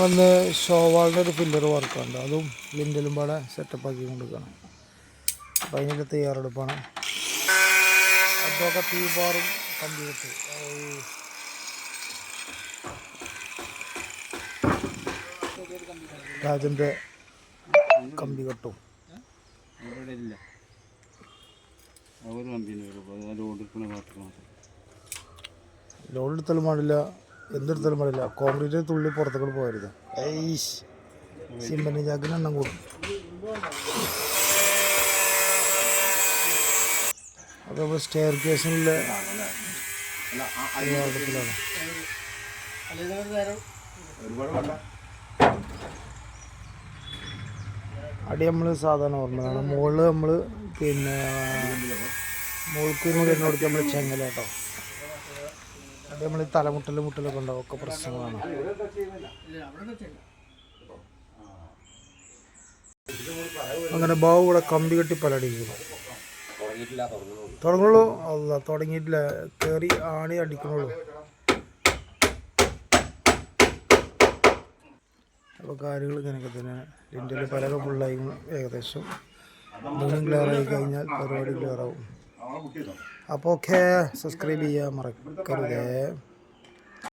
വന്ന് ഷോവാളിന്റെ ഒരു ഫില്ലർ വർക്കുണ്ട് അതും ലിൻഡലും പാടെ സെറ്റപ്പ് ആക്കി കൊണ്ടുവക്കണം അപ്പം അതിന്റെ തയ്യാറെടുപ്പാണ്. അതൊക്കെ തീ പാറും കമ്പ്യൂട്ടർ രാജന്റെ കമ്പി കെട്ടും. ലോഡ് എടുത്താലും പാടില്ല. എന്തെടുത്താലും പറയില്ല. കോൺക്രീറ്റ് തുള്ളി പുറത്തേക്ക് പോകരുത്. ഏയ്ഷ് സിമെന്റ് ചാക്കിന് എണ്ണം കൂടും. അപ്പോൾ സ്റ്റെയർ കേസിനുള്ള അടി നമ്മൾ സാധാരണ ഓർമ്മയാണ്. മുകളിൽ നമ്മൾ പിന്നെ മുകൾക്ക് വരുന്നോടത്ത് നമ്മൾ ചെങ്ങല കേട്ടോ അത് നമ്മൾ തലമുട്ടൽ മുട്ടലൊക്കെ ഉണ്ടാവും ഒക്കെ പ്രശ്നങ്ങളാണ്. അങ്ങനെ ബാബു ഇവിടെ കമ്പി കെട്ടി പലടിക്കുന്നു. തുടങ്ങുള്ളൂ? അല്ല തുടങ്ങിയിട്ടില്ല. കയറി ആണി അടിക്കണുള്ളൂ. അപ്പോൾ കാര്യങ്ങൾ ഇങ്ങനെയൊക്കെ തന്നെ. ഇന്ത്യയിൽ പലക ഫുള്ളായി ഏകദേശം ക്ലിയർ ആയി കഴിഞ്ഞാൽ പരിപാടി ക്ലിയർ ആവും. അപ്പോൾ ഓക്കെ സബ്സ്ക്രൈബ് ചെയ്യാൻ മറക്കരുതേ